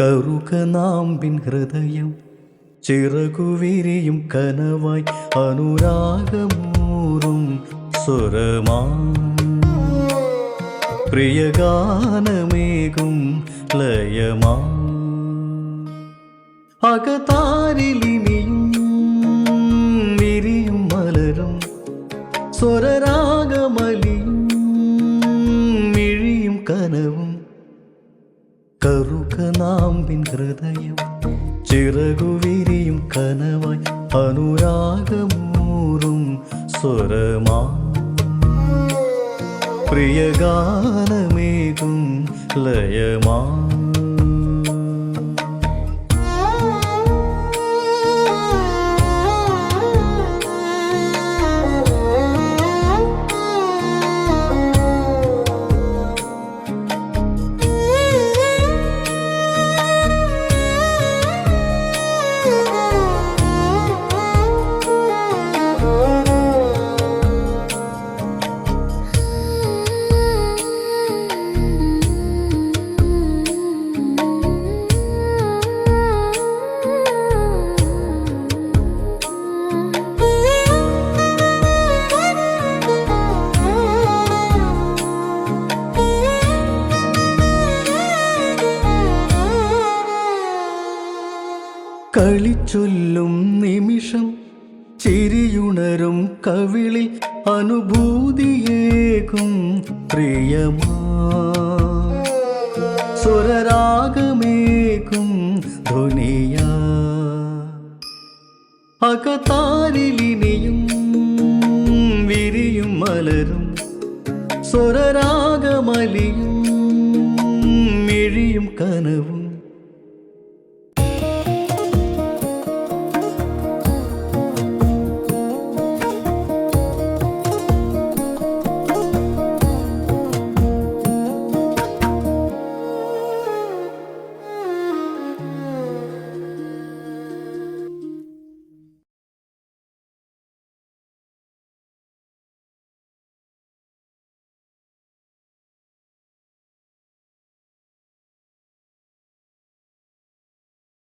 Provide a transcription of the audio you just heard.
കറുകനാമ്പിൻ ഹൃദയം ചിറകുവിരിയും കനവായി അനുരാഗമൂറും സ്വരമാ. പ്രിയഗാനമേകും ലയമാ. അകതാരിലിനിയും കറുകനാമ്പിൻ ഹൃദയം ചിറകുവിരിയും കനവായി അനുരാഗമൂറും സ്വരമാ പ്രിയഗാനമേകും ലയമാ കളിച്ചൊല്ലും നിമിഷം ചിരിയുണരും കവിളിൽ അനുഭൂതിയേകും പ്രിയമാരാഗമേകും ധുനിയ ധ്വനിയാ. അകതാരിലിനിയും വിരിയും മലരും സ്വരരാഗമലിയും മിഴിയും കനവും.